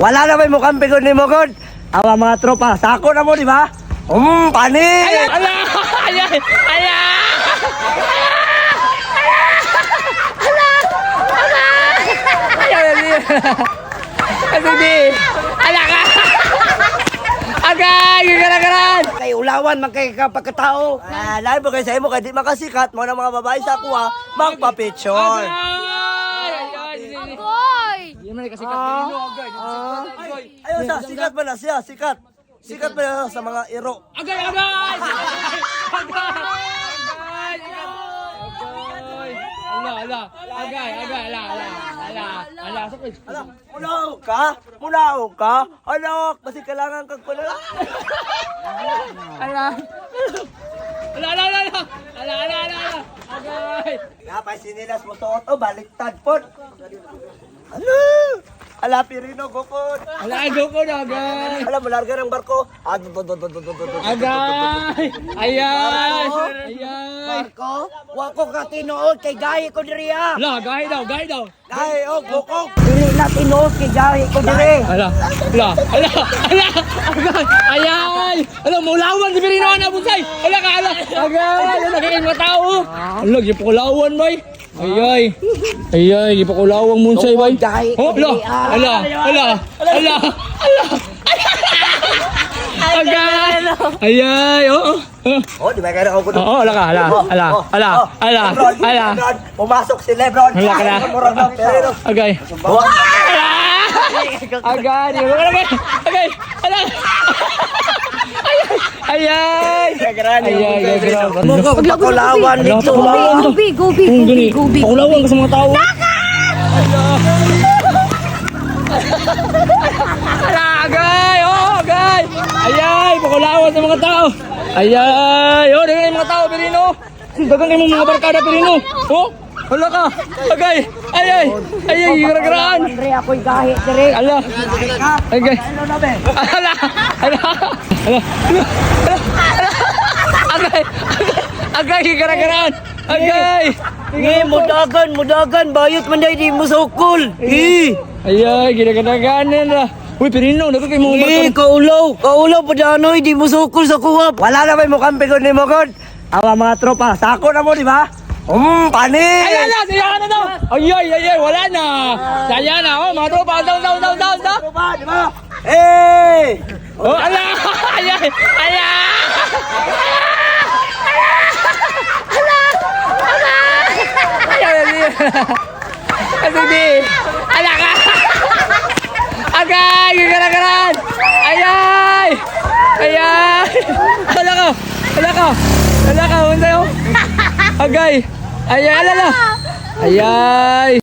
Wala na may mukhang pigod ni Mugod. Awa mga tropa, sako na mo, di ba? Um, panis! Ala! Ayan! Ayan! Ayan! Ayan! Sige! Ala ka! Agay! Gagara-garan! Kay ulawan man kay kapagkatao. Ah, lahat mo kay sa imo kay di makasikat mo na mga babae sa kuha magpa-picture. Agay! Boy! Hindi mo na kasi kapilino. Agay! Agay! siya, sikat pala siya, sikat. Sikat pala sa mga iro. Agay, agay! Agay! Ala, ala. Agay, agay, ala, ala. Ala, ala. Sakit. Ala, mulao ka? Mulao ka? Ala, kasi kailangan kang pala. Ala. Ala, ala, ala, ala. Ala, ala, ala, ala. Agay. Napay sinilas mo suot oh, baliktad po. Ala. Ala, Pirino, gukod. Ala, gukod, agay. Ala, malarga ng barko. Agay. Ayan. Ayan. Barko, wako ka tinuod kay gahi ko diriya. Ala, ah. gahi daw, gahi daw. Gahi, oh, o, gukod. Diri na tinuod kay gahi ko diri. Ala, ala, ala, ala, agay. Ayan. Ala, mulawan si Pirino, anabusay. Ala, ka, ala. Agay, ala, nagiging matao. Ala, gipulawan, boy. Ayay! Ayay! Gipakulawang munsay bay! Oh! Ala! Ala! Ala! Ala! Ala! Agay! Ayay! Oo! Oh, di ba kaya ako Oo! Ala ka! Ala! Ala! Ala! Ala! Ala! Pumasok si Lebron. Hala ka na. Agay! Agay! Agay! Ala! Ayay! Pakulawan Ala, dito. pakulawan to. Go big, go big, Kung go gani, big, go big. pakulawan ka sa mga tao. Ala, agay! Oh, agay! Ayay! Pakulawan sa mga tao. Ayay! Oh, dagan yung mga tao, Pirino. Dagan yung mga barkada, Pirino. Oh, wala ka. Agay! Ayay! Ayay, giragaraan. Andre ako'y gahi diri. Ala! Agay! Ano? Ala! Ala! Ala! Ala! Agay! Agay! Giragaraan. Agay! Ngi mudagan, mudagan bayot man day di mo sukol. Eh. Ayay, ginagadagaan na. Uy, Pirino, nato kay mga Eh, barkada. kaulaw, kaulaw pa di mo sukol sa kuwap. Wala na may mukhang pigod ni Mugod. Awa mga tropa, sako na mo, di ba? Um, panis! Ay, ala, saya na daw. Ayay, ayay, wala na. Saya na. Oh, mga tropa, daw, daw, daw, daw, daw. Tropa, di ba? Eh! Oh, ala! Ayay! Ayay! Ayay! Sige! Ala ka! Agay! Gagara-garan! Ayay! Ayay! Ala ka! Ala ka! Ala ka! Huwag sa'yo! Agay! Ayay! Alala! Ayay!